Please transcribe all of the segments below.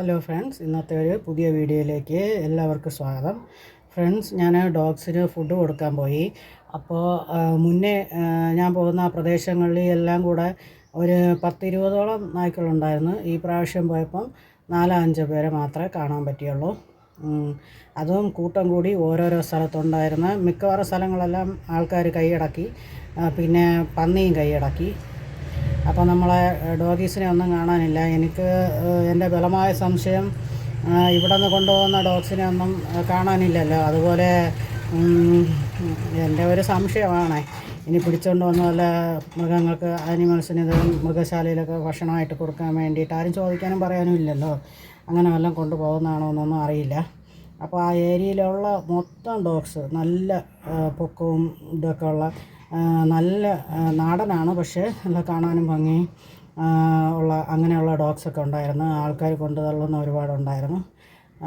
Hello friends ഇന്നത്തെ ഒരു പുതിയ വീഡിയോയിലേക്ക് എല്ലാവർക്കും സ്വാഗതം. ഫ്രണ്ട്സ് ഞാൻ ഡോഗ്സിന് ഫുഡ് കൊടുക്കാൻ പോയി. അപ്പോൾ മുന്നേ ഞാൻ പോകുന്ന പ്രദേശങ്ങളിൽ എല്ലാം കൂടെ ഒരു പത്തിരുപതോളം നായ്ക്കളുണ്ടായിരുന്നു ഈ പ്രാവശ്യം പോയപ്പം നാലോ അഞ്ചോ പേരെ മാത്രമേ കാണാൻ പറ്റിയുള്ളൂ. അതും കൂട്ടം കൂടി ഓരോരോ സ്ഥലത്തുണ്ടായിരുന്നു മിക്കവാറും സ്ഥലങ്ങളെല്ലാം ആൾക്കാർ കൈയടക്കി പിന്നെ പന്നിയും കൈയടക്കി. അപ്പോൾ നമ്മളെ ഡോഗീസിനെ ഒന്നും കാണാനില്ല. എനിക്ക് എന്റെ ബലമായ സംശയം ഇവിടെ നിന്ന് കൊണ്ടുപോകുന്ന ഡോഗ്സിനെ ഒന്നും കാണാനില്ലല്ലോ. അതുപോലെ എന്റെ ഒരു സംശയമാണേ. ഇനി പിടിച്ചുകൊണ്ട് വന്ന വല്ല മൃഗങ്ങൾക്ക് ആനിമൽസിന് ഇത് മൃഗശാലയിലൊക്കെ ഭക്ഷണമായിട്ട് കൊടുക്കാൻ വേണ്ടിയിട്ട് ആരും ചോദിക്കാനും പറയാനും ഇല്ലല്ലോ. അങ്ങനെ വല്ലതും കൊണ്ടുപോകുന്നതാണോ എന്നൊന്നും അറിയില്ല. അപ്പോൾ ആ ഏരിയയിലുള്ള മൊത്തം ഡോഗ്സ് നല്ല പൊക്കവും ഇതൊക്കെ ഉള്ള നല്ല നാടനാണ്. പക്ഷേ നല്ല കാണാനും ഭംഗി ഉള്ള അങ്ങനെയുള്ള ഡോഗ്സൊക്കെ ഉണ്ടായിരുന്നു. ആൾക്കാർ കൊണ്ടു തള്ളുന്ന ഒരുപാടുണ്ടായിരുന്നു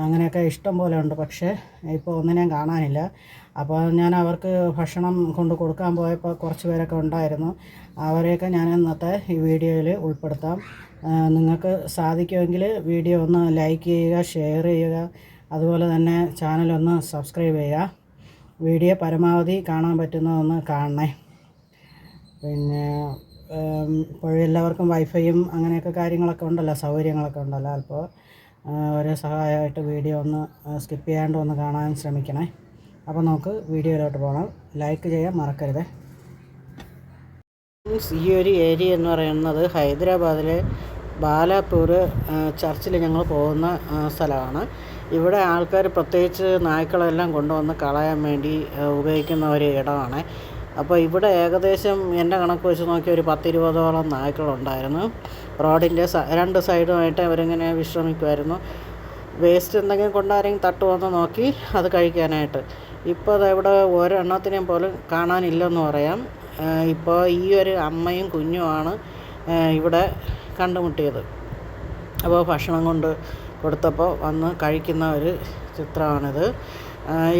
അങ്ങനെയൊക്കെ ഇഷ്ടം പോലെ ഉണ്ട്. പക്ഷേ ഇപ്പോൾ ഒന്നിനെയും കാണാനില്ല. അപ്പോൾ ഞാൻ അവർക്ക് ഭക്ഷണം കൊണ്ട് കൊടുക്കാൻ പോയപ്പോൾ കുറച്ച് പേരൊക്കെ ഉണ്ടായിരുന്നു. അവരെയൊക്കെ ഞാൻ ഇന്നത്തെ ഈ വീഡിയോയിൽ ഉൾപ്പെടുത്താം. നിങ്ങൾക്ക് സാധിക്കുമെങ്കിൽ വീഡിയോ ഒന്ന് ലൈക്ക് ചെയ്യുക ഷെയർ ചെയ്യുക അതുപോലെ തന്നെ ചാനലൊന്ന് സബ്സ്ക്രൈബ് ചെയ്യുക. വീഡിയോ പരമാവധി കാണാൻ പറ്റുന്നതൊന്ന് കാണണേ. പിന്നെ എല്ലാവർക്കും വൈഫൈയും അങ്ങനെയൊക്കെ കാര്യങ്ങളൊക്കെ ഉണ്ടല്ലോ സൗകര്യങ്ങളൊക്കെ ഉണ്ടല്ലോ. അപ്പോൾ ഓരോ സഹായമായിട്ട് വീഡിയോ ഒന്ന് സ്കിപ്പ് ചെയ്യാണ്ട് ഒന്ന് കാണാൻ ശ്രമിക്കണേ. അപ്പോൾ നമുക്ക് വീഡിയോയിലോട്ട് പോകണം ലൈക്ക് ചെയ്യാൻ മറക്കരുത്. ഈ ഒരു ഏരിയ എന്ന് പറയുന്നത് ഹൈദരാബാദിലെ ബാലാപൂർ ചർച്ചിൽ ഞങ്ങൾ പോകുന്ന സ്ഥലമാണ്. ഇവിടെ ആൾക്കാർ പ്രത്യേകിച്ച് നായ്ക്കളെല്ലാം കൊണ്ടുവന്ന് കളയാൻ വേണ്ടി ഉപയോഗിക്കുന്ന ഒരു ഇടമാണ്. അപ്പോൾ ഇവിടെ ഏകദേശം എന്റെ കണക്ക് വെച്ച് നോക്കിയാൽ ഒരു പത്തിരുപതോളം നായ്ക്കളുണ്ടായിരുന്നു. റോഡിന്റെ രണ്ട് സൈഡുമായിട്ട് അവരിങ്ങനെ വിശ്രമിക്കുമായിരുന്നു വേസ്റ്റ് എന്തെങ്കിലും കൊണ്ടാരെങ്കിലും തട്ടുവന്ന് നോക്കി അത് കഴിക്കാനായിട്ട്. ഇപ്പോൾ അത് ഇവിടെ ഒരെണ്ണത്തിനെയും പോലും കാണാനില്ലെന്ന് പറയാം. ഇപ്പോൾ ഈ ഒരു അമ്മയും കുഞ്ഞുമാണ് ഇവിടെ കണ്ടുമുട്ടിയത്. അപ്പോൾ ഭക്ഷണം കൊണ്ട് കൊടുത്തപ്പോൾ വന്ന് കഴിക്കുന്ന ഒരു ചിത്രമാണിത്.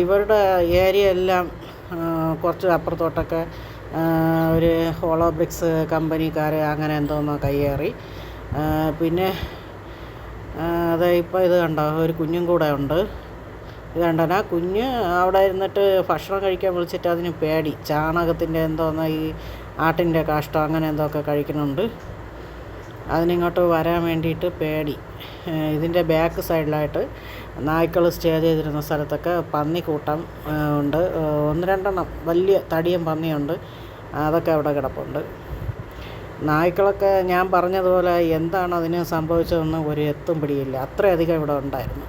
ഇവരുടെ ഏരിയ എല്ലാം കുറച്ച് അപ്പുറത്തോട്ടൊക്കെ ഒരു ഹോളോ ബ്രിക്സ് കമ്പനിക്കാർ അങ്ങനെ എന്തോന്നോ കയ്യേറി. പിന്നെ അത് ഇപ്പോൾ ഇത് കണ്ടോ ഒരു കുഞ്ഞും കൂടെ ഉണ്ട്. ഇത് കണ്ടാൽ കുഞ്ഞ് അവിടെ ഇരുന്നിട്ട് ഭക്ഷണം കഴിക്കാൻ വിളിച്ചിട്ട് അതിന് പേടി. ചാണകത്തിന്റെ എന്തോന്നോ ഈ ആട്ടിന്റെ കാഷ്ടം അങ്ങനെ എന്തോ ഒക്കെ കഴിക്കുന്നുണ്ട്. അതിനിങ്ങോട്ട് വരാൻ വേണ്ടിയിട്ട് പേടി. ഇതിന്റെ ബാക്ക് സൈഡിലായിട്ട് നായ്ക്കൾ സ്റ്റേ ചെയ്തിരുന്ന സ്ഥലത്തൊക്കെ പന്നിക്കൂട്ടം കൂട്ടം ഉണ്ട്. ഒന്ന് രണ്ടെണ്ണം വലിയ തടിയും പന്നിയുണ്ട്. അതൊക്കെ അവിടെ കിടപ്പുണ്ട്. നായ്ക്കളൊക്കെ ഞാൻ പറഞ്ഞതുപോലെ എന്താണ് അതിന് സംഭവിച്ചതെന്ന് ഒരു എത്തും പിടിയില്ല. അത്രയധികം ഇവിടെ ഉണ്ടായിരുന്നു.